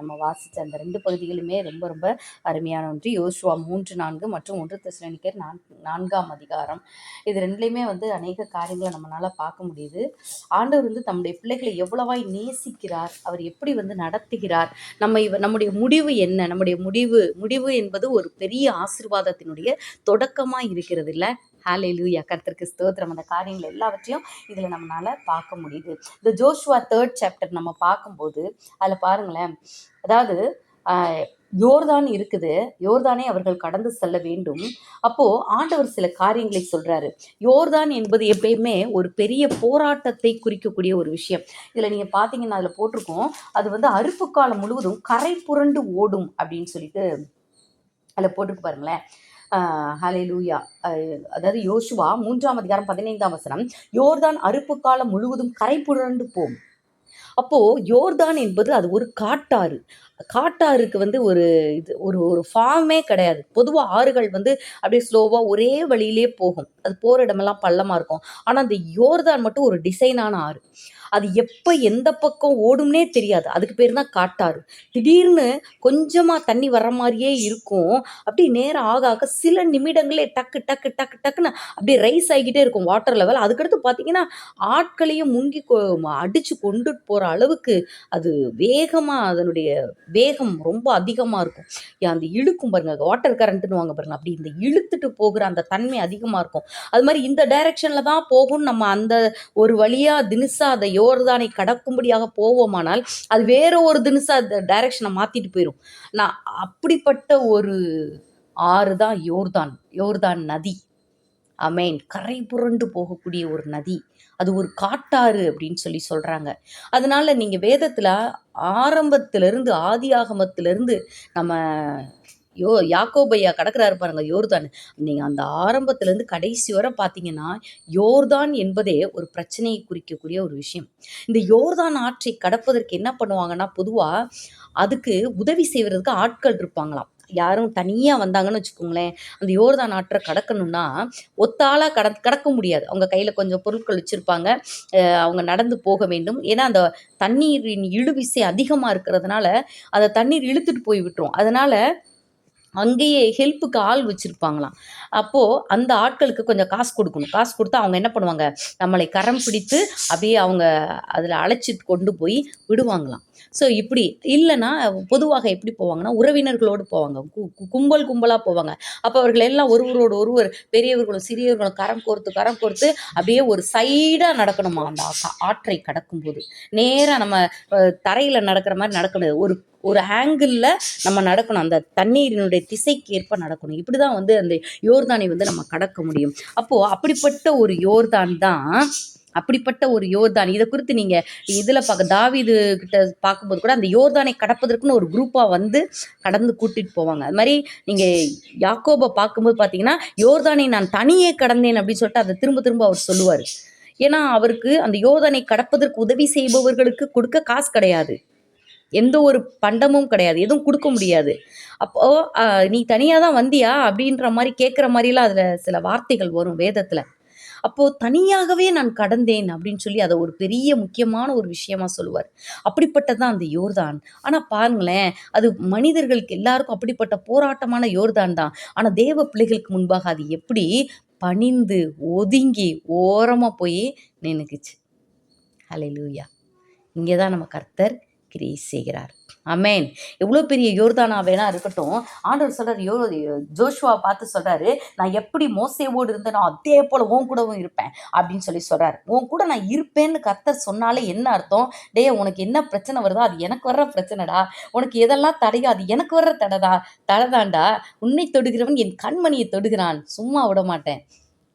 நம்ம வாசித்த அந்த ரெண்டு பகுதிகளுமே ரொம்ப ரொம்ப அருமையான ஒன்று. யோசுவா மூன்று நான்கு மற்றும் ஒன்று தெசலோனிக்கர் நான் நான்காம் அதிகாரம். இது ரெண்டுலேயுமே வந்து அநேக காரியங்களை நம்மளால் பார்க்க முடியுது. ஆண்டவர் வந்து தம்முடைய பிள்ளைகளை எவ்வளவாய் நேசிக்கிறார் அவர் எப்படி வந்து நடத்துகிறார் நம்ம இவ நம்முடைய முடிவு என்ன நம்முடைய முடிவு முடிவு என்பது ஒரு பெரிய ஆசீர்வாதத்தினுடைய தொடக்கமாக இருக்கிறது இல்லை ஹாலே லூயா கர்த்தருக்கு ஸ்தோத்திரம். அந்த காரியங்கள் எல்லாவற்றையும் இதில் நம்மளால் பார்க்க முடியுது. இந்த ஜோஷுவா தேர்ட் சாப்டர் நம்ம பார்க்கும்போது அதில் பாருங்களேன். அதாவது யோர்தான் இருக்குது. யோர்தானே அவர்கள் கடந்து செல்ல வேண்டும். அப்போ ஆண்டவர் சில காரியங்களை சொல்றாரு. யோர்தான் என்பது எப்பயுமே ஒரு பெரிய போராட்டத்தை குறிக்கக்கூடிய ஒரு விஷயம். இதில் நீங்கள் பார்த்தீங்கன்னா அதில் போட்டிருக்கோம். அது வந்து அறுப்பு காலம் முழுவதும் கரை புரண்டு ஓடும் அப்படின்னு சொல்லிட்டு அதில் போட்டிருக்கு பாருங்களேன். ஹலே லூயா அதாவது யோசுவா மூன்றாம் அதிகாரம் பதினைந்தாம் வசனம் யோர்தான் அறுப்பு காலம் முழுவதும் கரை புரண்டு போம். அப்போ யோர்தான் என்பது அது ஒரு காட்டாறு. காட்டாறுக்கு வந்து ஒரு இது ஒரு ஒரு ஃபார்மே கிடையாது. பொதுவாக ஆறுகள் வந்து அப்படியே ஸ்லோவாக ஒரே வழியிலே போகும். அது போகிற இடமெல்லாம் பள்ளமாக இருக்கும். ஆனால் அந்த யோர்தான் மட்டும் ஒரு டிசைனான ஆறு. அது எப்போ எந்த பக்கம் ஓடும்னே தெரியாது. அதுக்கு பேர் தான் காட்டாறு. திடீர்னு கொஞ்சமாக தண்ணி வர்ற மாதிரியே இருக்கும். அப்படி நேரம் ஆக ஆக சில நிமிடங்களே டக்கு டக்கு டக்கு டக்குன்னு அப்படியே ரைஸ் ஆகிக்கிட்டே இருக்கும் வாட்டர் லெவல் அதுக்கடுத்து பார்த்தீங்கன்னா ஆட்களையும் முங்கி கொ அடித்து கொண்டு போகிற அளவுக்கு அது வேகமாக அதனுடைய வேகம் ரொம்ப அதிகமாக இருக்கும். ஏன் அந்த இழுக்கும் பாருங்க வாட்டர் கரண்ட்டுன்னு வாங்க பாருங்க. அப்படி இந்த இழுத்துட்டு போகிற அந்த தன்மை அதிகமாக இருக்கும். அது மாதிரி இந்த டைரக்ஷனில் தான் போகும் நம்ம அந்த ஒரு வழியாக தினுசா அதை யோர்தானை கடக்கும்படியாக போவோமானால் அது வேற ஒரு தினுசா அந்த டைரக்ஷனை மாற்றிட்டு போயிடும் நான் அப்படிப்பட்ட ஒரு ஆறு தான் யோர்தான். யோர்தான் நதி. அமேன். கரை புரண்டு போகக்கூடிய ஒரு நதி. அது ஒரு காட்டாறு அப்படின்னு சொல்லி சொல்கிறாங்க அதனால நீங்கள் வேதத்தில் ஆரம்பத்திலிருந்து ஆதி ஆகமத்திலிருந்து நம்ம யோ யாக்கோபையா கடக்கிறாரு பாருங்க யோர்தான். நீங்கள் அந்த ஆரம்பத்திலேருந்து கடைசி வரை பார்த்தீங்கன்னா யோர்தான் என்பதே ஒரு பிரச்சனையை குறிக்கக்கூடிய ஒரு விஷயம். இந்த யோர்தான் ஆற்றை கடப்பதற்கு என்ன பண்ணுவாங்கன்னா பொதுவாக அதுக்கு உதவி செய்வதற்கு ஆட்கள் இருப்பாங்களாம். யாரும் தனியாக வந்தாங்கன்னு வச்சுக்கோங்களேன் அந்த யோர்தான் ஆற்றை கடக்கணும்னா ஒத்தாளாக கட கடக்க முடியாது. அவங்க கையில் கொஞ்சம் பொருட்கள் வச்சுருப்பாங்க. அவங்க நடந்து போக வேண்டும். ஏன்னா அந்த தண்ணீரின் இழுவிசை அதிகமாக இருக்கிறதுனால அந்த தண்ணீர் இழுத்துட்டு போய் விட்டுரும். அதனால் அங்கேயே ஹெல்ப்புக்கு ஆள் வச்சுருப்பாங்களாம். அப்போது அந்த ஆட்களுக்கு கொஞ்சம் காசு கொடுக்கணும். காசு கொடுத்தா அவங்க என்ன பண்ணுவாங்க? நம்மளை கரம் பிடித்து அப்படியே அவங்க அதில் அழைச்சிட்டு கொண்டு போய் விடுவாங்களாம். ஸோ இப்படி இல்லைன்னா பொதுவாக எப்படி போவாங்கன்னா உறவினர்களோடு போவாங்க. கு- கும்பல் கும்பலாக போவாங்க. அப்போ அவர்கள் எல்லாம் ஒருவரோடு ஒருவர் பெரியவர்களும் சிறியவர்களும் கரம் கோர்த்து கரம் கோர்த்து அப்படியே ஒரு சைடாக நடக்கணுமா? அந்த ஆற்றை கடக்கும்போது. நேராக நம்ம தரையில் நடக்கிற மாதிரி நடக்கணும். ஒரு ஒரு ஆங்கிளில் நம்ம நடக்கணும். அந்த தண்ணீரினுடைய திசைக்கு ஏற்ப நடக்கணும். இப்படி தான் வந்து அந்த யோர்தானை வந்து நம்ம கடக்க முடியும். அப்போது அப்படிப்பட்ட ஒரு யோர்தான் தான் அப்படிப்பட்ட ஒரு யோர்தான். இதை குறித்து நீங்கள் இதில் பார்க்க தாவிது கிட்ட பார்க்கும்போது கூட அந்த யோர்தானை கடப்பதற்குன்னு ஒரு குரூப்பாக வந்து கடந்து கூட்டிகிட்டு போவாங்க. அது மாதிரி நீங்கள் யாக்கோபை பார்க்கும்போது பார்த்தீங்கன்னா யோர்தானை நான் தனியே கடந்தேன் அப்படின்னு சொல்லிட்டு அதை திரும்ப திரும்ப அவர் சொல்லுவார். ஏன்னா அவருக்கு அந்த யோர்தானை கடப்பதற்கு உதவி செய்பவர்களுக்கு கொடுக்க காசு கிடையாது. எந்த ஒரு பண்டமும் கிடையாது. எதுவும் கொடுக்க முடியாது. அப்போ நீ தனியாக தான் வந்தியா? அப்படின்ற மாதிரி கேட்குற மாதிரிலாம் அதில் சில வார்த்தைகள் வரும் வேதத்தில். அப்போது தனியாகவே நான் கடந்தேன் அப்படின்னு சொல்லி அதை ஒரு பெரிய முக்கியமான ஒரு விஷயமா சொல்லுவார். அப்படிப்பட்டதான் அந்த யோர்தான். ஆனால் பாருங்களேன் அது மனிதர்களுக்கு எல்லாருக்கும் அப்படிப்பட்ட போராட்டமான யோர்தான் தான். ஆனால் தேவ பிள்ளைகளுக்கு முன்பாக அது எப்படி பணிந்து ஒதுங்கி ஓரமாக போய் நின்றுக்குச்சு ஹalleluya இங்கே தான் நம்ம கர்த்தர் கிரியை செய்கிறார். அமேன் எவ்வளோ பெரிய யோர்தானா வேணா இருக்கட்டும். ஆண்டவர் சொல்றாரு யோ ஜோஷுவா பார்த்து சொல்றாரு நான் எப்படி மோசேவோடு இருந்தேனோ அதே போல உன் கூடவும் இருப்பேன் அப்படின்னு சொல்லி சொல்றாரு. உன் கூட நான் இருப்பேன்னு கர்த்தர் சொன்னாலே என்ன அர்த்தம்? டேய் உனக்கு என்ன பிரச்சனை வருதோ அது எனக்கு வர்ற பிரச்சனைடா. உனக்கு எதெல்லாம் தடையோ அது எனக்கு வர்ற தடைதா தடைதான்டா உன்னை தொடுகிறவன் என் கண்மணியை தொடுகிறான். சும்மா விட மாட்டேன்.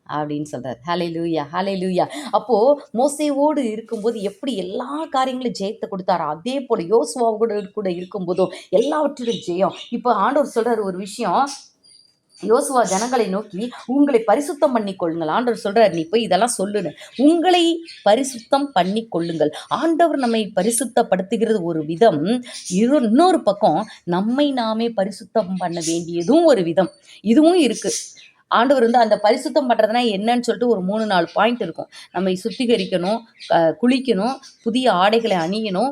அப்படின்னு சொல்கிறார் ஹலே லூயா ஹலே லூயா அப்போது மோசையோடு இருக்கும்போது எப்படி எல்லா காரியங்களும் ஜெயத்தை கொடுத்தாரோ அதே போல் யோசுவாவோட கூட இருக்கும்போதும் எல்லாவற்றிலும் ஜெயம். இப்போ ஆண்டவர் சொல்கிறார் ஒரு விஷயம். யோசுவா ஜனங்களை நோக்கி உங்களை பரிசுத்தம் பண்ணி கொள்ளுங்கள். ஆண்டவர் சொல்கிறார் நீ போய் இதெல்லாம் சொல்லுன்னு. உங்களை பரிசுத்தம் பண்ணி கொள்ளுங்கள். ஆண்டவர் நம்மை பரிசுத்தப்படுத்துகிறது ஒரு விதம். இரு இன்னொரு பக்கம் நம்மை நாமே பரிசுத்தம் பண்ண வேண்டியதும் ஒரு விதம். இதுவும் இருக்குது ஆண்டவர் வந்து அந்த பரிசுத்தம் பண்ணுறதுனா என்னன்னு சொல்லிட்டு ஒரு மூணு நாலு பாயிண்ட் இருக்கும். நம்மை சுத்திகரிக்கணும் குளிக்கணும் புதிய ஆடைகளை அணியணும்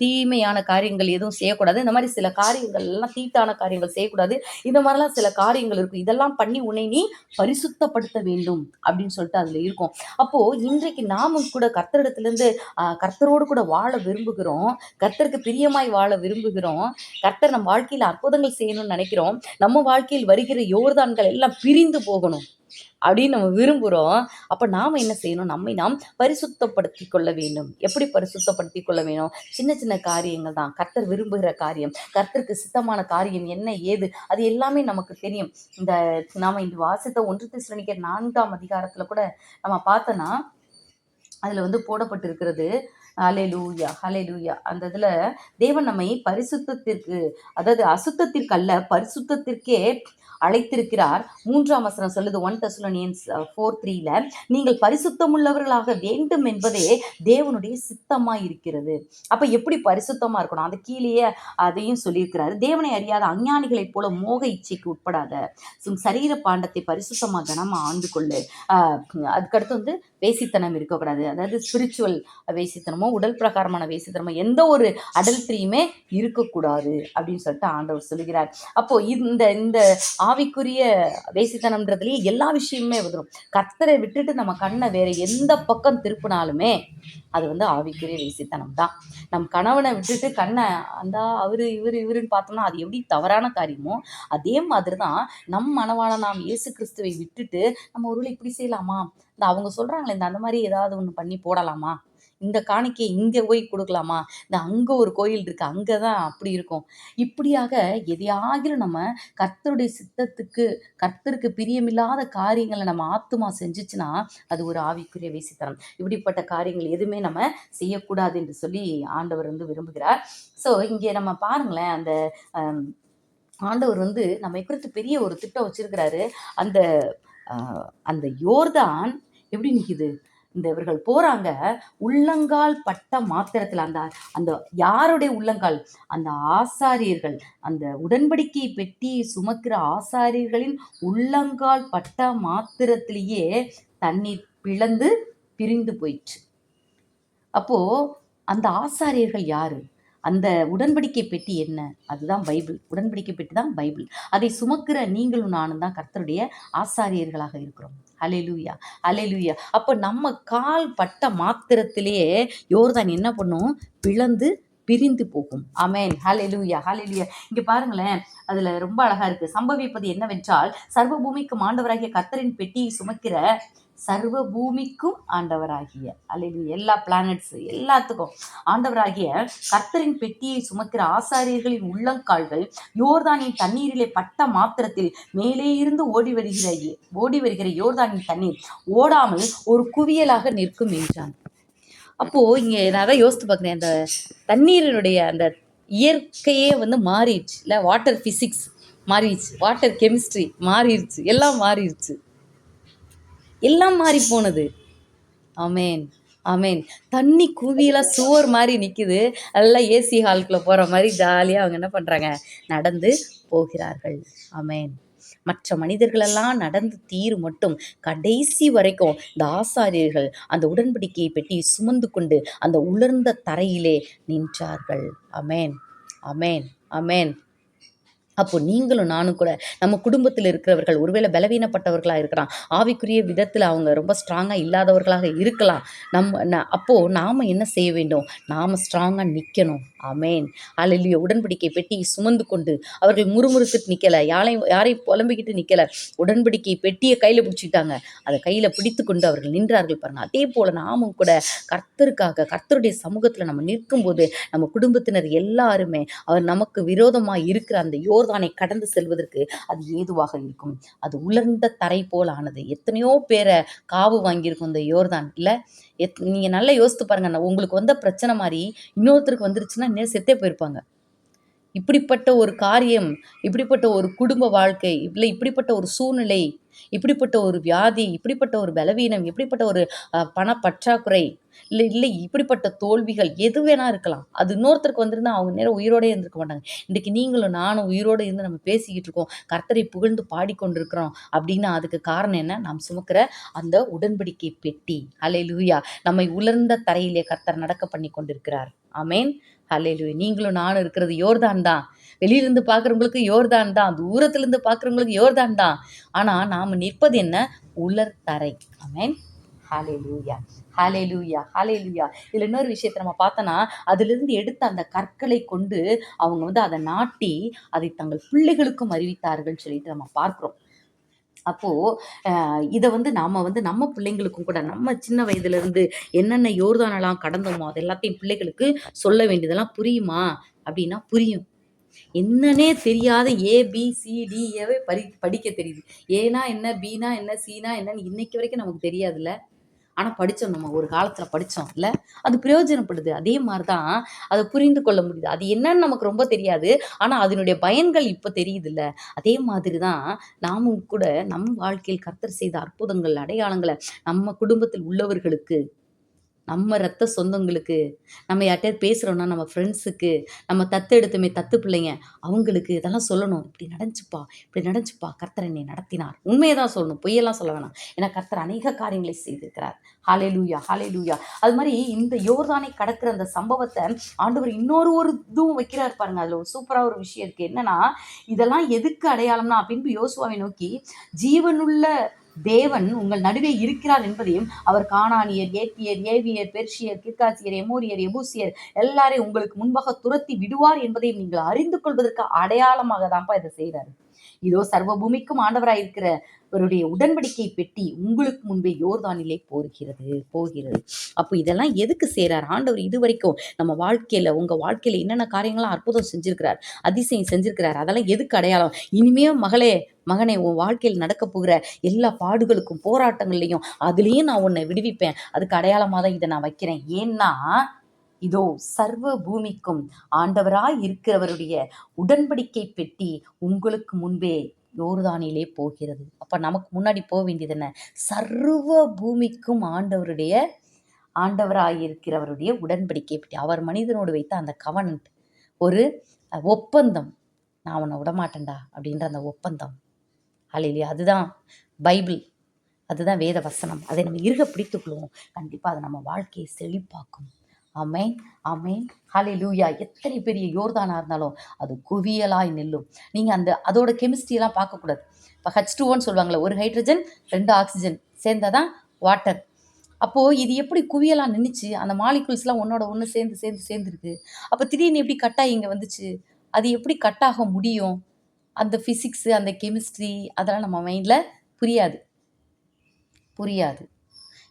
தீமையான காரியங்கள் எதுவும் செய்யக்கூடாது. இந்த மாதிரி சில காரியங்கள் எல்லாம் தீட்டான காரியங்கள் செய்யக்கூடாது. இந்த மாதிரிலாம் சில காரியங்கள் இருக்கும் இதெல்லாம் பண்ணி உன்னை நீ பரிசுத்தப்படுத்த வேண்டும் அப்படின்னு சொல்லிட்டு அதில் இருக்கும். அப்போது இன்றைக்கு நாமும் கூட கர்த்தரிடத்துலேருந்து கர்த்தரோடு கூட வாழ விரும்புகிறோம். கர்த்தருக்கு பிரியமாய் வாழ விரும்புகிறோம். கர்த்தர் நம் வாழ்க்கையில் அற்புதங்கள் செய்யணும்னு நினைக்கிறோம். நம்ம வாழ்க்கையில் வருகிற யோர்தான்கள் எல்லாம் பிரிந்து போகணும் அப்படின்னு நம்ம விரும்புகிறோம் அப்போ நாம் என்ன செய்யணும்? நம்மை நாம் பரிசுத்தப்படுத்தி கொள்ள வேண்டும். எப்படி பரிசுத்தப்படுத்தி கொள்ள வேணும்? சின்ன சின்ன காரியங்கள் தான். கர்த்தர் விரும்புகிற காரியம் கர்த்தருக்கு சித்தமான காரியம் என்ன ஏது? அது எல்லாமே நமக்கு தெரியும். இந்த நாம் இந்த வாசித்த ஒன்று திசுரணிக்க நான்காம் அதிகாரத்தில் கூட நம்ம பார்த்தோன்னா அதில் வந்து போடப்பட்டிருக்கிறது ஹலே லூயா ஹலே லூயா அந்த இதில் தேவன் நம்மை பரிசுத்தத்திற்கு அதாவது அசுத்தத்திற்கு அல்ல பரிசுத்தத்திற்கே அழைத்திருக்கிறார். மூன்றாம் வசனம் சொல்லுது ஒன் தசுலனியன்ஸ் ஃபோர் த்ரீல நீங்கள் பரிசுத்தமுள்ளவர்களாக வேண்டும் என்பதே தேவனுடைய சித்தமாக இருக்கிறது. அப்போ எப்படி பரிசுத்தமாக இருக்கணும்? அந்த கீழேயே அதையும் சொல்லியிருக்கிறாரு. தேவனை அறியாத அஞ்ஞானிகளைப் போல மோக இச்சைக்கு உட்படாத சரீர பாண்டத்தை பரிசுத்தமாக கனமாக ஆண்டு கொள்ளு அதுக்கடுத்து வந்து வேசித்தனம் இருக்கக்கூடாது. அதாவது ஸ்பிரிச்சுவல் வேசித்தனமோ உடல் பிரகாரமான வேசித்தனமோ எந்த ஒரு அடல்ட்ரியுமே இருக்கக்கூடாது அப்படின்னு சொல்லிட்டு ஆண்டவர் சொல்லுகிறார். அப்போ இந்த இந்த ஆவிக்குரிய வேசித்தனம்ன்றதுலேயே எல்லா விஷயமுமே வந்துடும் கர்த்தரை விட்டுட்டு நம்ம கண்ணை வேற எந்த பக்கம் திருப்பினாலுமே அது வந்து ஆவிக்குரிய வேசித்தனம் தான். நம் கணவனை விட்டுட்டு கண்ணை அந்த அவரு இவர் இவருன்னு பார்த்தோம்னா அது எப்படி தவறான காரியமோ அதே மாதிரி தான் நம் மனவாள நாம் இயேசு கிறிஸ்துவை விட்டுட்டு நம்ம ஒருவேளை இப்படி செய்யலாமா? இந்த அவங்க சொல்கிறாங்களே இந்த அந்த மாதிரி ஏதாவது ஒன்று பண்ணி போடலாமா? இந்த காணிக்கையை இங்கே போய் கொடுக்கலாமா? இந்த அங்கே ஒரு கோயில் இருக்குது அங்கே தான் அப்படி இருக்கும். இப்படியாக எதையாகிலும் நம்ம கர்த்தருடைய சித்தத்துக்கு கர்த்தருக்கு பிரியமில்லாத காரியங்களை நம்ம ஆத்துமா செஞ்சுச்சுன்னா அது ஒரு ஆவிக்குரிய வேசித்தனம். இப்படிப்பட்ட காரியங்கள் எதுவுமே நம்ம செய்யக்கூடாது என்று சொல்லி ஆண்டவர் வந்து விரும்புகிறார். ஸோ இங்கே நம்ம பாருங்களேன் அந்த ஆண்டவர் வந்து நம்மை குறித்து பெரிய ஒரு திட்டம் வச்சிருக்கிறாரு. அந்த அந்த யோர்தான் எப்படி நிற்குது இந்த இவர்கள் போறாங்க. உள்ளங்கால் பட்ட மாத்திரத்தில் அந்த அந்த யாருடைய உள்ளங்கால்? அந்த ஆசாரியர்கள். அந்த உடன்படிக்கை பெட்டியை சுமக்கிற ஆசாரியர்களின் உள்ளங்கால் பட்ட மாத்திரத்திலேயே தண்ணீர் பிளந்து பிரிந்து போயிற்று. அப்போ அந்த ஆசாரியர்கள் யாரு? அந்த உடன்படிக்கை பெட்டி என்ன? அதுதான் பைபிள். உடன்படிக்கை பெட்டி தான் பைபிள். அதை சுமக்கிற நீங்களும் நானும் தான் கர்த்தருடைய ஆசாரியர்களாக இருக்கிறோம். அலையிலூயா அலையிலூயா அப்போ நம்ம கால் பட்ட மாத்திரத்திலேயே யோர்தான் என்ன பண்ணும்? பிளந்து பிரிந்து போகும். அமேன் ஹலெலுயா ஹலெலுயா இங்கே பாருங்களேன் அதில் ரொம்ப அழகாக இருக்குது சம்பவிப்பது என்னவென்றால் சர்வபூமிக்கு மாண்டவராகிய கத்தரின் பெட்டியை சுமக்கிற சர்வ பூமிக்கும் ஆண்டவராகிய அல்லது எல்லா பிளானட்ஸ் எல்லாத்துக்கும் ஆண்டவராகிய கர்த்தரின் பெட்டியை சுமக்கிற ஆசாரியர்களின் உள்ளங்கால்கள் யோர்தானின் தண்ணீரிலே பட்ட மாத்திரத்தில் மேலே இருந்து ஓடி வருகிற ஓடி வருகிற யோர்தானின் தண்ணீர் ஓடாமல் ஒரு குவியலாக நிற்கும் என்றான். அப்போ இங்க நான் தான் யோசித்து பார்க்குறேன் அந்த தண்ணீரினுடைய அந்த இயற்கையே வந்து மாறிடுச்சு. இல்லை வாட்டர் ஃபிசிக்ஸ் மாறிடுச்சு. வாட்டர் கெமிஸ்ட்ரி மாறிடுச்சு. எல்லாம் மாறிடுச்சு. எல்லாம் மாறி போனது. ஆமேன் ஆமேன். தண்ணி குவியெல்லாம் சுவர் மாதிரி நிற்குது எல்லாம் ஏசி ஹால்குள்ளே போகிற மாதிரி ஜாலியாக அவங்க என்ன பண்ணுறாங்க நடந்து போகிறார்கள். ஆமேன். மற்ற மனிதர்களெல்லாம் நடந்து தீர் மட்டும் கடைசி வரைக்கும் இந்த ஆசாரியர்கள் அந்த உடன்படிக்கையை பெட்டி சுமந்து கொண்டு அந்த உலர்ந்த தரையிலே நின்றார்கள். அமேன் அமேன் அமேன் அப்போ நீங்களும் நானும் கூட நம்ம குடும்பத்தில் இருக்கிறவர்கள் ஒருவேளை பலவீனப்பட்டவர்களாக இருக்கலாம். ஆவிக்குரிய விதத்தில் அவங்க ரொம்ப ஸ்ட்ராங்காக இல்லாதவர்களாக இருக்கலாம். நம்ம ந அப்போது நாம் என்ன செய்ய வேண்டும்? நாம் ஸ்ட்ராங்காக நிற்கணும் அமேன் அல்லையோ உடன்படிக்கை பெட்டியை சுமந்து கொண்டு அவர்கள் முறுமுறுத்துட்டு நிற்கலை யாரையும் யாரையும் புலம்பிக்கிட்டு நிற்கலை உடன்படிக்கை பெட்டியை கையில் பிடிச்சிக்கிட்டாங்க. அதை கையில் பிடித்து கொண்டு அவர்கள் நின்றார்கள் பாருங்க. அதே போல் நாமும் கூட கர்த்தருக்காக கர்த்தருடைய சமூகத்தில் நம்ம நிற்கும்போது நம்ம குடும்பத்தினர் எல்லாருமே அவர் நமக்கு விரோதமாக இருக்கிற அந்த யோர் யோர்தானை கடந்து செல்வதற்கு அது ஏதுவாக இருக்கும்? அது உலர்ந்த தரை போல் ஆனது. எத்தனையோ பேரை காவு வாங்கியிருக்கும் இந்த யோர்தான். இல்லை எத் நீங்கள் நல்லா யோசித்து பாருங்க உங்களுக்கு வந்த பிரச்சனை மாதிரி இன்னொருத்தருக்கு வந்துருச்சுன்னா இன்னும் செத்தே போயிருப்பாங்க. இப்படிப்பட்ட ஒரு காரியம் இப்படிப்பட்ட ஒரு குடும்ப வாழ்க்கை இல்லை இப்படிப்பட்ட ஒரு சூழ்நிலை இப்படிப்பட்ட ஒரு வியாதி இப்படிப்பட்ட ஒரு பலவீனம் இப்படிப்பட்ட ஒரு பண பற்றாக்குறை இல்லை இல்லை இப்படிப்பட்ட தோல்விகள் எது வேணா இருக்கலாம். அது இன்னொருத்தருக்கு வந்திருந்தா அவங்க நேரம் உயிரோடே இருந்திருக்க மாட்டாங்க. இன்றைக்கு நீங்களும் நானும் உயிரோடு இருந்து நம்ம பேசிக்கிட்டு இருக்கோம். கர்த்தரை புகழ்ந்து பாடிக்கொண்டிருக்கிறோம் அப்படின்னா அதுக்கு காரணம் என்ன? நாம் சுமக்கிற அந்த உடன்படிக்கை பெட்டி. அலை லூயா நம்மை உலர்ந்த தரையிலே கர்த்தர் நடக்க பண்ணி கொண்டிருக்கிறார் ஆமேன் ஹலே லூயா நீங்களும் நானும் இருக்கிறது யோர்தான் தான். வெளியிலிருந்து பார்க்குறவங்களுக்கு யோர்தான் தான். தூரத்துலேருந்து பார்க்குறவங்களுக்கு யோர்தான் தான். ஆனால் நாம் நிற்பது என்ன? உலர் தரை. ஆமேன் ஹாலே லூயா ஹாலே லூயா ஹாலே லூயா இதில் இன்னொரு விஷயத்தை நம்ம பார்த்தோன்னா அதிலிருந்து எடுத்த அந்த கற்களை கொண்டு அவங்க வந்து அதை நாட்டி அதை தங்கள் பிள்ளைகளுக்கும் அறிவித்தார்கள் சொல்லிட்டு நம்ம பார்க்குறோம். அப்போது இதை வந்து நாம் வந்து நம்ம பிள்ளைங்களுக்கும் கூட நம்ம சின்ன வயதுலேருந்து என்னென்ன யோர்தானெல்லாம் கடந்தோமோ அது எல்லாத்தையும் பிள்ளைகளுக்கு சொல்ல வேண்டியதெல்லாம் புரியுமா? அப்படின்னா புரியும். என்னன்னே தெரியாத ஏ பி படி படிக்க தெரியுது. ஏனா என்ன பீனா என்ன சீனா என்னன்னு இன்னைக்கு வரைக்கும் நமக்கு தெரியாதுல்ல. ஆனால் படித்தோம் நம்ம ஒரு காலத்தில் படித்தோம் இல்லை? அது பிரயோஜனப்படுது. அதே மாதிரி தான் அதை புரிந்து கொள்ள முடியுது. அது என்னன்னு நமக்கு ரொம்ப தெரியாது. ஆனால் அதனுடைய பயன்கள் இப்போ தெரியுதுல்ல? அதே மாதிரி தான் நாமும் கூட நம் வாழ்க்கையில் கர்த்தர் செய்த அற்புதங்கள் அடையாளங்களை நம்ம குடும்பத்தில் உள்ளவர்களுக்கு நம்ம ரத்த சொந்தங்களுக்கு நம்ம யார்கிட்டயாவது பேசுகிறோன்னா நம்ம ஃப்ரெண்ட்ஸுக்கு நம்ம தத்து எடுத்துமே தத்து பிள்ளைங்க அவங்களுக்கு இதெல்லாம் சொல்லணும். இப்படி நடந்துச்சுப்பா இப்படி நடந்துச்சுப்பா கர்த்தர் என்னை நடத்தினார். உண்மையை தான் சொல்லணும். பொய்யெல்லாம் சொல்ல வேணாம். ஏன்னா கர்த்தர் அநேக காரியங்களை செய்திருக்கிறார். ஹாலே லூயா ஹாலே லூயா அது மாதிரி இந்த யோர்தானை கடக்கிற அந்த சம்பவத்தை ஆண்டவர் இன்னொரு ஒரு இதுவும் வைக்கிறார் பாருங்க. அதில் ஒரு சூப்பராக ஒரு விஷயம் இருக்குது என்னென்னா இதெல்லாம் எதுக்கு அடையாளம்னா பின்பு யோசுவாவை நோக்கி ஜீவனுள்ள தேவன் உங்கள் நடுவே இருக்கிறார் என்பதையும் அவர் காணானியர் ஏத்தியர் ஏவியர் பெர்ஷியர் கிர்காசியர் எமோரியர் எபூசியர் எல்லாரையும் உங்களுக்கு முன்பாக துரத்தி விடுவார் என்பதையும் நீங்கள் அறிந்து கொள்வதற்கு அடையாளமாக தான்ப்பா இதை செய்கிறாரு இதோ சர்வ பூமிக்கும் ஆண்டவராய் இவருடைய உடன்படிக்கை பெட்டி உங்களுக்கு முன்பே யோர்தானிலே போகிறது போகிறது. அப்போ இதெல்லாம் எதுக்கு செய்கிறார் ஆண்டவர் இது வரைக்கும் நம்ம வாழ்க்கையில் உங்கள் வாழ்க்கையில் என்னென்ன காரியங்களாம் அற்புதம் செஞ்சுருக்கிறார் அதிசயம் செஞ்சுருக்கிறார் அதெல்லாம் எதுக்கு அடையாளம்? இனிமே மகளே மகனே உன் வாழ்க்கையில் நடக்க போகிற எல்லா பாடுகளுக்கும் போராட்டங்கள்லையும் அதுலேயும் நான் உன்னை விடுவிப்பேன். அதுக்கு அடையாளமாக தான் இதை நான் வைக்கிறேன். ஏன்னா இதோ சர்வ பூமிக்கும் ஆண்டவராய் இருக்கிறவருடைய உடன்படிக்கை பெட்டி உங்களுக்கு முன்பே யோர்தானிலே போகிறது. அப்போ நமக்கு முன்னாடி போக வேண்டியது என்ன? சர்வ பூமிக்கும் ஆண்டவருடைய ஆண்டவராய் இருக்கிறவருடைய உடன்படிக்கை பெட்டி. அவர் மனிதனோடு வைத்த அந்த கவனன்ட் ஒரு ஒப்பந்தம். நான் உன்னை விடமாட்டேன்டா அப்படின்ற அந்த ஒப்பந்தம். அல்லையா அதுதான் பைபிள். அதுதான் வேத வசனம் அதை நம்ம இருக பிடித்துக்கொள்வோம் கண்டிப்பாக அதை நம்ம வாழ்க்கையை செழிப்பாக்கும். ஆமென் ஆமென். ஹாலே லூயா எத்தனை பெரிய யோர்தானாக இருந்தாலும் அது குவியலாய் நில்லும். நீங்கள் அந்த அதோட கெமிஸ்ட்ரியெல்லாம் பார்க்கக்கூடாது. இப்போ ஹச் டூன்னு சொல்லுவாங்களே ஒரு ஹைட்ரஜன் ரெண்டு ஆக்சிஜன் சேர்ந்தாதான் வாட்டர் அப்போது இது எப்படி குவியலாக நின்றுச்சு அந்த மாலிகுல்ஸ்லாம் ஒன்றோட ஒன்று சேர்ந்து சேர்ந்து சேர்ந்துருக்கு அப்போ திடீர்னு எப்படி கட்டாகி இங்கே வந்துச்சு? அது எப்படி கட்டாக முடியும்? அந்த ஃபிசிக்ஸு அந்த கெமிஸ்ட்ரி அதெல்லாம் நம்ம மைண்டில் புரியாது. புரியாது.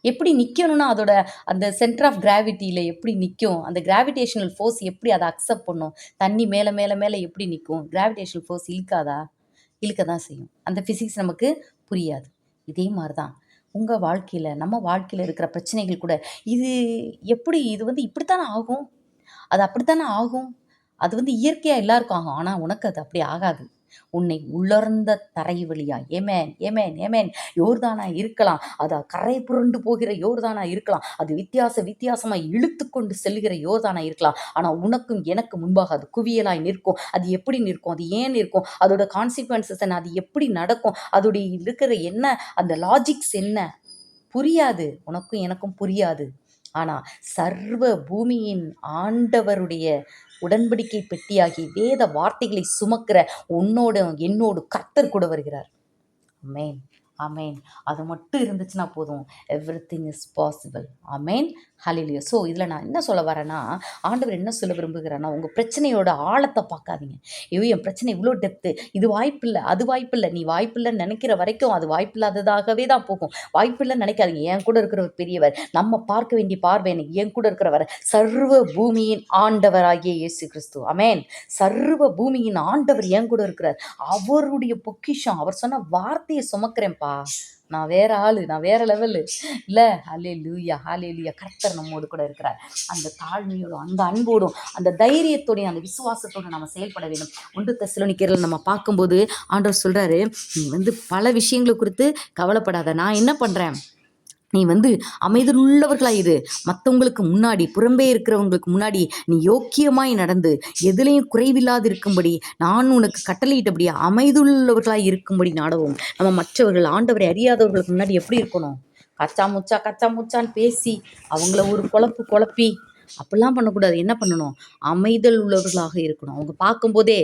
எப்படி நிற்கணும்னா அதோட அந்த சென்டர் ஆஃப் கிராவிட்டியில் எப்படி நிற்கும் அந்த கிராவிடேஷனல் ஃபோர்ஸ் எப்படி அதை அக்செப்ட் பண்ணும்? தண்ணி மேலே மேலே மேலே எப்படி நிற்கும் கிராவிடேஷனல் ஃபோர்ஸ் இழுக்காதா? இழுக்க தான் செய்யும். அந்த ஃபிசிக்ஸ் நமக்கு புரியாது. இதே மாதிரி தான் உங்கள் வாழ்க்கையில் நம்ம வாழ்க்கையில் இருக்கிற பிரச்சனைகள் கூட இது எப்படி இது வந்து இப்படித்தானே ஆகும்? அது அப்படித்தானே ஆகும்? அது வந்து இயற்கையாக எல்லாருக்கும் ஆகும். ஆனால் உனக்கு அது அப்படி ஆகாது. உன்னை உலர்ந்த தரை வழியா ஏமேன் ஏமேன் ஏமேன். யோர்தானா இருக்கலாம். அது கரை புரண்டு போகிற யோர்தானா இருக்கலாம். அது வித்தியாச வித்தியாசமாக இழுத்து கொண்டு செல்கிற யோர்தானா இருக்கலாம். ஆனால் உனக்கும் எனக்கு முன்பாக அது குவியலாய் நிற்கும். அது எப்படி நிற்கும்? அது ஏன் நிற்கும்? அதோட கான்சிக்வன்சஸ் என்ன? அது எப்படி நடக்கும்? அதோடைய இருக்கிற என்ன? அந்த லாஜிக்ஸ் என்ன? புரியாது. உனக்கும் எனக்கும் புரியாது. ஆனால் சர்வ பூமியின் ஆண்டவருடைய உடன்படிக்கை பெட்டியாகி வேத வார்த்தைகளை சுமக்கிற உன்னோடு என்னோடு கர்த்தர் கூட வருகிறார். மேன் அமேன் அது மட்டும் இருந்துச்சுன்னா போதும். Everything is possible amen hallelujah so இதில் நான் என்ன சொல்ல வரேன்னா ஆண்டவர் என்ன சொல்ல விரும்புகிறேன்னா உங்கள் பிரச்சனையோட ஆழத்தை பார்க்காதீங்க. ஐயோ என் பிரச்சனை இவ்வளோ டெப்த்து இது வாய்ப்பில்லை அது வாய்ப்பில்லை நீ வாய்ப்பில்லைன்னு நினைக்கிற வரைக்கும் அது வாய்ப்பில்லாததாகவே தான் போகும். வாய்ப்பில்லைன்னு நினைக்காதீங்க. என் கூட இருக்கிறவர் பெரியவர். நம்ம பார்க்க வேண்டிய பார்வை எனக்கு என் கூட இருக்கிறவர். சர்வ பூமியின் ஆண்டவராகிய இயேசு கிறிஸ்து அமேன் சர்வ பூமியின் ஆண்டவர் என் கூட இருக்கிறார். அவருடைய பொக்கிஷம் அவர் சொன்ன வார்த்தையை சுமக்கிறேன்ப்பா. இல்லைப்பா நான் வேற ஆளு நான் வேற லெவலு இல்லை ஹலே லூயா ஹலே லூயா கர்த்தர் நம்மோடு கூட இருக்கிறார். அந்த தாழ்மையோடும் அந்த அன்போடும் அந்த தைரியத்தோடையும் அந்த விசுவாசத்தோடு நம்ம செயல்பட வேண்டும். ஒன்று தெசலோனிக்கரில் நம்ம பார்க்கும்போது ஆண்டவர் சொல்கிறாரு நீ வந்து பல விஷயங்களை குறித்து கவலைப்படாத. நான் என்ன பண்ணுறேன் நீ வந்து அமைதலுள்ளவர்களாக இரு மற்றவங்களுக்கு முன்னாடி புறம்பே இருக்கிறவங்களுக்கு முன்னாடி நீ யோக்கியமாய் நடந்து எதுலேயும் குறைவில்லாது இருக்கும்படி நான் உனக்கு கட்டளையிட்டபடி அமைதுள்ளவர்களாய் இருக்கும்படி நாடவும். நம்ம மற்றவர்கள் ஆண்டவரை அறியாதவர்களுக்கு முன்னாடி எப்படி இருக்கணும்? கச்சா முச்சா கச்சா முச்சான்னு பேசி அவங்கள ஒரு குழப்பு குழப்பி அப்படிலாம் பண்ணக்கூடாது. என்ன பண்ணணும்? அமைதல் உள்ளவர்களாக இருக்கணும். அவங்க பார்க்கும்போதே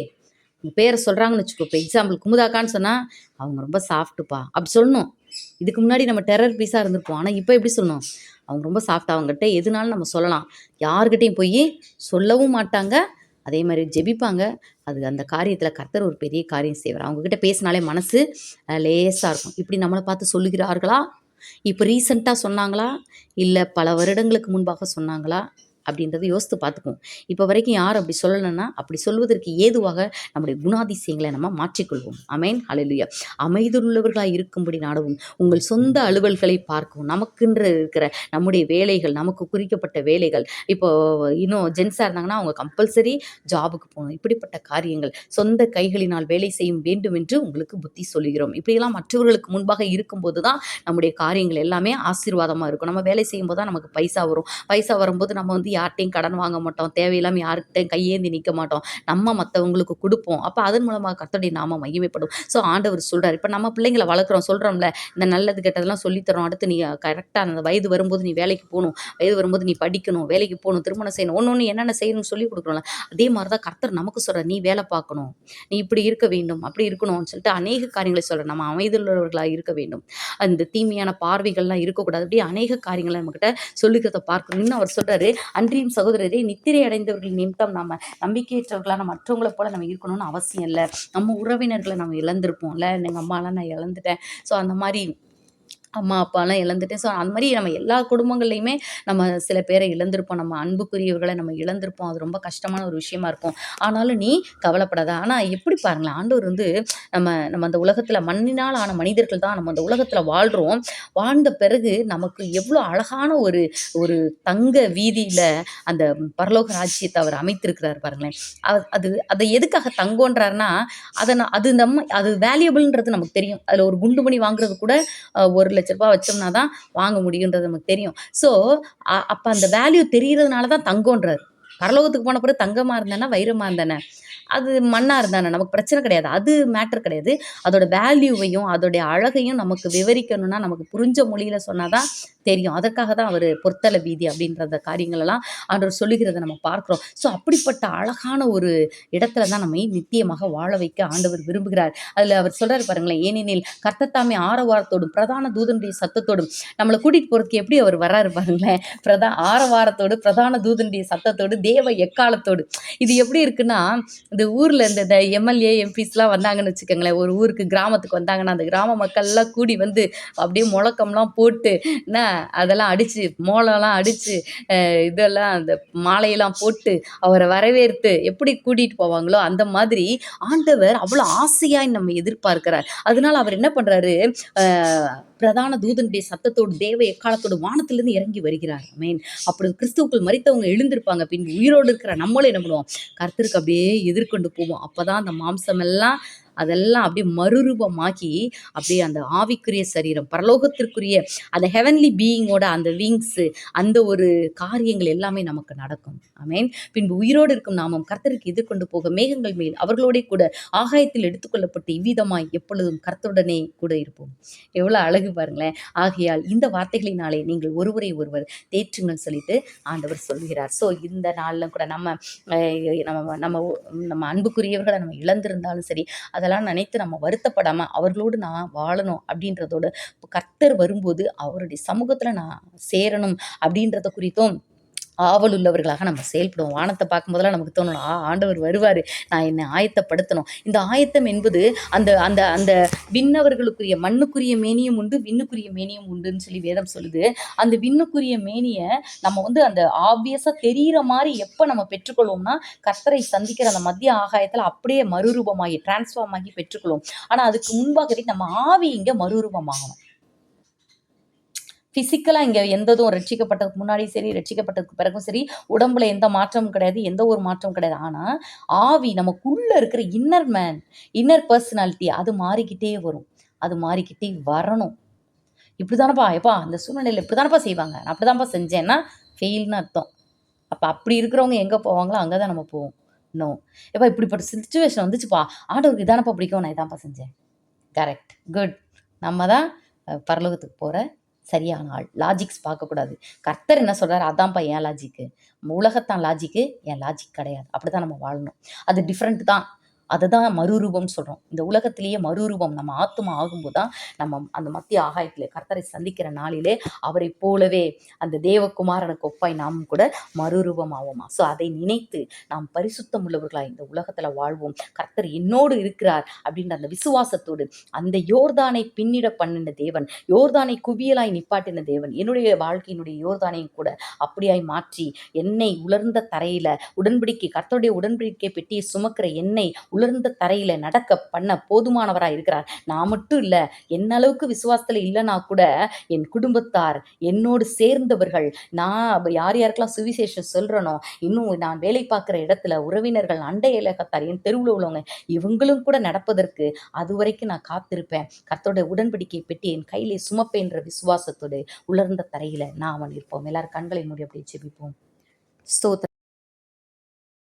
உங்கள் பேரை சொல்கிறாங்கன்னு வச்சுக்கோ. இப்போ எக்ஸாம்பிள் குமுதாக்கான்னு சொன்னால் அவங்க ரொம்ப சாஃப்ட்டுப்பா அப்படி சொல்லணும். இதுக்கு முன்னாடி நம்ம டெரர் பீஸாக இருந்திருப்போம். ஆனால் இப்போ எப்படி சொல்லணும்? அவங்க ரொம்ப சாஃப்டாக அவங்ககிட்ட எதுனாலும் நம்ம சொல்லலாம். யாருக்கிட்டையும் போய் சொல்லவும் மாட்டாங்க. அதே மாதிரி ஜெபிப்பாங்க. அது அந்த காரியத்தில் கர்த்தர் ஒரு பெரிய காரியம் செய்வார். அவங்கக்கிட்ட பேசினாலே மனசு லேசாக இருக்கும். இப்படி நம்மளை பார்த்து சொல்லுகிறார்களா? இப்போ ரீசண்டாக சொன்னாங்களா? இல்லை பல வருடங்களுக்கு முன்பாக சொன்னாங்களா? அப்படின்றத யோசித்து பார்த்துக்குவோம். இப்போ வரைக்கும் யார் அப்படி சொல்லலைன்னா அப்படி சொல்வதற்கு ஏதுவாக நம்முடைய குணாதிசயங்களை நம்ம மாற்றிக்கொள்வோம். அமேன் ஹalleluya அமைதியுள்ளவர்களாக இருக்கும்படி நாடவும் உங்கள் சொந்த அலுவல்களை பார்க்கவும். நமக்குன்ற இருக்கிற நம்முடைய வேலைகள் நமக்கு குறிக்கப்பட்ட வேலைகள். இப்போ இன்னும் ஜென்ஸாக இருந்தாங்கன்னா அவங்க கம்பல்சரி ஜாபுக்கு போகணும். இப்படிப்பட்ட காரியங்கள் சொந்த கைகளினால் வேலை செய்யும் வேண்டும் என்று உங்களுக்கு புத்தி சொல்லுகிறோம். இப்படியெல்லாம் மற்றவர்களுக்கு முன்பாக இருக்கும்போது தான் நம்முடைய காரியங்கள் எல்லாமே ஆசீர்வாதமாக இருக்கும். நம்ம வேலை செய்யும்போது தான் நமக்கு பைசா வரும். பைசா வரும்போது நம்ம வந்து யார்கிட்டையும் கடன் வாங்க மாட்டோம். தேவையில்லாமல் யார்கிட்டையும் கையேந்தி நிற்க மாட்டோம். நம்ம மற்றவங்களுக்கு கொடுப்போம். அப்போ அதன் மூலமாக கர்த்தருடைய நாம மகிமைப்படும். ஸோ ஆண்டவர் சொல்கிறார் இப்போ நம்ம பிள்ளைங்களை வளர்க்குறோம். சொல்கிறோம்ல இந்த நல்லது கெட்டதெல்லாம் சொல்லித்தரோம். அடுத்து நீ கரெக்டாக அந்த வயது வரும்போது நீ வேலைக்கு போகணும். வயது வரும்போது நீ படிக்கணும். வேலைக்கு போகணும். திருமணம் செய்யணும். ஒன்று ஒன்று என்னென்ன செய்யணும்னு சொல்லி கொடுக்குறோம்ல அதே மாதிரி தான் கர்த்தர் நமக்கு சொல்கிறார் நீ வேலை பார்க்கணும். நீ இப்படி இருக்க வேண்டும். அப்படி இருக்கணும்னு சொல்லிட்டு அநேக காரியங்களை சொல்கிறேன் நம்ம அமைதியுள்ளவர்களாக இருக்க வேண்டும். அந்த தீமையான பார்வைகள்லாம் இருக்கக்கூடாது. அப்படி அநேக காரியங்களை நம்மக்கிட்ட சொல்லிக்கிறத பார்க்கணும். இன்னும் அவர் சொல்கிறாரு அன்றியும் சகோதரரே. நித்திரை அடைந்தவர்கள் நிமித்தம் நம்ம நம்பிக்கையற்றவர்களான மற்றவங்களை போல நம்ம இருக்கணும்னு அவசியம் இல்லை. நம்ம உறவினர்களை நம்ம இழந்திருப்போம்ல. எங்கள் அம்மாலாம் நான் இழந்துட்டேன். ஸோ அந்த மாதிரி அம்மா அப்பாலாம் இழந்துட்டேன் ஸோ அந்த மாதிரி நம்ம எல்லா குடும்பங்கள்லையுமே நம்ம சில பேரை இழந்திருப்போம். நம்ம அன்புக்குரியவர்களை நம்ம இழந்திருப்போம். அது ரொம்ப கஷ்டமான ஒரு விஷயமா இருக்கும். ஆனாலும் நீ கவலைப்படாத. ஆனால் எப்படி பாருங்களேன் ஆண்டவர் வந்து நம்ம நம்ம அந்த உலகத்தில் மண்ணினால் ஆன மனிதர்கள் தான் நம்ம அந்த உலகத்தில் வாழ்கிறோம் வாழ்ந்த பிறகு நமக்கு எவ்வளோ அழகான ஒரு ஒரு தங்க வீதியில் அந்த பரலோக ராஜ்யத்தை அவர் அமைத்திருக்கிறார் பாருங்களேன். அது- அதை எதுக்காக தங்கோன்றாருன்னா அதை நான் அது நம்ம அது வேல்யூபிள்ன்றது நமக்கு தெரியும். அதில் ஒரு குண்டு மணி வாங்குறது கூட ஒரு ஒரு லட்ச வச்சோம்னா தான் வாங்க முடியுன்றது நமக்கு தெரியும். ஸோ அப்போ அந்த வேல்யூ தெரிகிறதுனால தான் தங்கம்ன்றார். பரலோகத்துக்கு போன பிறகு தங்கமாக இருந்தானே வைரமாக இருந்தானே? அது மண்ணாக இருந்தானே? நமக்கு பிரச்சனை கிடையாது. அது மேட்டர் கிடையாது. அதோட வேல்யூவையும் அதோடைய அழகையும் நமக்கு விவரிக்கணும்னா நமக்கு புரிஞ்ச மொழியில் சொன்னால் தான் தெரியும். அதற்காக தான் அவர் பொருத்தல வீதி அப்படின்ற காரியங்களெல்லாம் அவர் சொல்லுகிறத நம்ம பார்க்குறோம். ஸோ அப்படிப்பட்ட அழகான ஒரு இடத்துல தான் நம்மை நித்தியமாக வாழ வைக்க ஆண்டவர் விரும்புகிறார். அதில் அவர் சொல்கிறார் பாருங்களேன் ஏனெனில் கர்த்தத்தாமே ஆரவாரத்தோடும் பிரதான தூதனுடைய சத்தத்தோடும் நம்மளை கூட்டிகிட்டு போகிறதுக்கு எப்படி அவர் வர்றாரு பாருங்களேன்? பிரதா ஆரவாரத்தோடு பிரதான தூதனுடைய சத்தத்தோடு தேவ எக்காலத்தோடு. இது எப்படி இருக்குன்னா இந்த ஊரில் இந்த இந்த எம்எல்ஏ எம்பிஸ்லாம் வந்தாங்கன்னு வச்சுக்கோங்களேன். ஒரு ஊருக்கு கிராமத்துக்கு வந்தாங்கன்னா அந்த கிராம மக்கள்லாம் கூடி வந்து அப்படியே முழக்கம்லாம் போட்டு என்ன அதெல்லாம் அடித்து மோளம்லாம் அடித்து இதெல்லாம் அந்த மாலையெல்லாம் போட்டு அவரை வரவேற்று எப்படி கூட்டிகிட்டு போவாங்களோ அந்த மாதிரி ஆண்டவர் அவ்வளோ ஆசையாய் நம்ம எதிர்பார்க்கிறார். அதனால அவர் என்ன பண்ணுறாரு பிரதான தூதனுடைய சத்தத்தோடு தேவ எக்காலத்தோடு வானத்திலிருந்து இறங்கி வருகிறார். மீன் அப்படி கிறிஸ்துவுக்குள் மறித்தவங்க எழுந்திருப்பாங்க. பின் உயிரோடு இருக்கிற நம்மளும் என்ன பண்ணுவோம்? கருத்திற்கு அப்படியே எதிர்கொண்டு போவோம். அப்பதான் அந்த மாம்சம் எல்லாம் அதெல்லாம் அப்படியே மறுரூபமாக்கி அப்படியே அந்த ஆவிக்குரிய சரீரம் பரலோகத்திற்குரிய அந்த ஹெவன்லி பீயிங்கோட அந்த விங்ஸு அந்த ஒரு காரியங்கள் எல்லாமே நமக்கு நடக்கும். ஆமென் பின்பு உயிரோடு இருக்கும் நாமம் கர்த்தருக்கு எதிர்கொண்டு போக மேகங்கள் மேல் அவர்களோட கூட ஆகாயத்தில் எடுத்துக்கொள்ளப்பட்டு இவ்விதமாய் எப்பொழுதும் கர்த்தருடனே கூட இருப்போம். எவ்வளோ அழகு பாருங்களேன். ஆகையால் இந்த வார்த்தைகளினாலே நீங்கள் ஒருவரை ஒருவர் தேற்றுங்கள் சொல்லிட்டு ஆண்டவர் சொல்கிறார் ஸோ இந்த நாளில் கூட நம்ம நம்ம நம்ம நம்ம அன்புக்குரியவர்களை நம்ம இழந்திருந்தாலும் சரி அதெல்லாம் நினைத்து நம்ம வருத்தப்படாமல் அவர்களோடு நான் வாழணும் அப்படின்றதோட கர்த்தர் வரும்போது அவருடைய சமூகத்தில் நான் சேரணும் அப்படின்றத குறித்தும் ஆவல் உள்ளவர்களாக நம்ம செயல்படுவோம். வானத்தை பார்க்கும்போதெல்லாம் நமக்கு தோணணும் ஆ ஆண்டவர் வருவார். நான் என்னை ஆயத்தப்படுத்தணும். இந்த ஆயத்தம் என்பது அந்த அந்த அந்த விண்ணவர்களுக்குரிய மண்ணுக்குரிய மேனியும் உண்டு விண்ணுக்குரிய மேனியும் உண்டுன்னு சொல்லி வேதம் சொல்லுது. அந்த விண்ணுக்குரிய மேனியை நம்ம வந்து அந்த ஆப்வியஸாக தெரிகிற மாதிரி எப்போ நம்ம பெற்றுக்கொள்வோம்னா கர்த்தரை சந்திக்கிற அந்த மத்திய ஆகாயத்தில் அப்படியே மறுரூபமாகி டிரான்ஸ்ஃபார்ம் ஆகி பெற்றுக்கொள்வோம். ஆனால் அதுக்கு முன்பாகவே நம்ம ஆவி இங்கே மறுரூபமாகணும். ஃபிசிக்கலாக இங்கே எந்த இதுவும் ரட்சிக்கப்பட்டதுக்கு முன்னாடியும் சரி ரட்சிக்கப்பட்டதுக்கு பிறகும் சரி உடம்புல எந்த மாற்றமும் கிடையாது எந்த ஒரு மாற்றமும் கிடையாது. ஆனால் ஆவி நமக்குள்ளே இருக்கிற இன்னர் மேன் இன்னர் பர்சனாலிட்டி அது மாறிக்கிட்டே வரும். அது மாறிக்கிட்டே வரணும். இப்படி தானப்பா எப்பா அந்த சூழ்நிலையில் இப்படி தானப்பா செய்வாங்க? நான் அப்படி தான்ப்பா செஞ்சேன்னா ஃபெயில்னு அர்த்தம். அப்போ அப்படி இருக்கிறவங்க எங்கே போவாங்களோ அங்கே தான் நம்ம போவோம். நோ எப்பா இப்படிப்பட்ட சுச்சுவேஷன் வந்துச்சுப்பா. ஆண்டவருக்கு இதானப்பா பிடிக்கும் நான் இதான்ப்பா செஞ்சேன். கரெக்ட் குட் நம்ம தான் பரலோகத்துக்கு போகிற சரியான ஆள் லாஜிக்ஸ் பார்க்கக்கூடாது. கர்த்தர் என்ன சொல்கிறார் அதான்ப்பா என் லாஜிக்கு உலகத்தான் லாஜிக்கு என் லாஜிக் கிடையாது. அப்படி தான் நம்ம வாழணும். அது டிஃப்ரெண்ட் தான். அதுதான் மறுரூபம் சொல்கிறோம் இந்த உலகத்திலேயே மறுரூபம் நம்ம ஆத்மா ஆகும்போது தான் நம்ம அந்த மத்திய ஆகாயத்தில் கர்த்தரை சந்திக்கிற நாளிலே அவரை போலவே அந்த தேவகுமாரனுக்கு ஒப்பாய் நாம் கூட மறுரூபம் ஆவோமா ஸோ அதை நினைத்து நாம் பரிசுத்தம் உள்ளவர்களாக இந்த உலகத்தில் வாழ்வோம். கர்த்தர் என்னோடு இருக்கிறார் அப்படின்ற அந்த விசுவாசத்தோடு அந்த யோர்தானை பின்னிட பண்ணின தேவன் யோர்தானை குவியலாய் நிப்பாட்டின தேவன் என்னுடைய வாழ்க்கையினுடைய யோர்தானையும் கூட அப்படியாய் மாற்றி என்னை உலர்ந்த தரையில் உடன்படிக்கை கர்த்தருடைய உடன்படிக்கை பெட்டியை சுமக்கிற என்னை உலர்ந்த தரையில நடக்க பண்ண போதுமானவரா இருக்கிறார். நான் மட்டும் இல்லை என்ன அளவுக்கு விசுவாசத்துல இல்லைனா கூட என் குடும்பத்தார் என்னோடு சேர்ந்தவர்கள் நான் யார் யாருக்கெல்லாம் சுவிசேஷம் சொல்றனோ இன்னும் நான் வேலை பார்க்குற இடத்துல உறவினர்கள் அண்டை இலக்கத்தார் என் தெருவில் உள்ளவங்க இவங்களும் கூட நடப்பதற்கு அது வரைக்கும் நான் காத்திருப்பேன். கர்த்தருடைய உடன்படிக்கை பெட்டி என் கையிலே சுமப்பேன்ற விசுவாசத்தோடு உலர்ந்த தரையில நான் அவன் இருப்போம் எல்லாரும் கண்களை மூடி அப்படியே ஜெபிப்போம். ஸ்தோத்திரம்.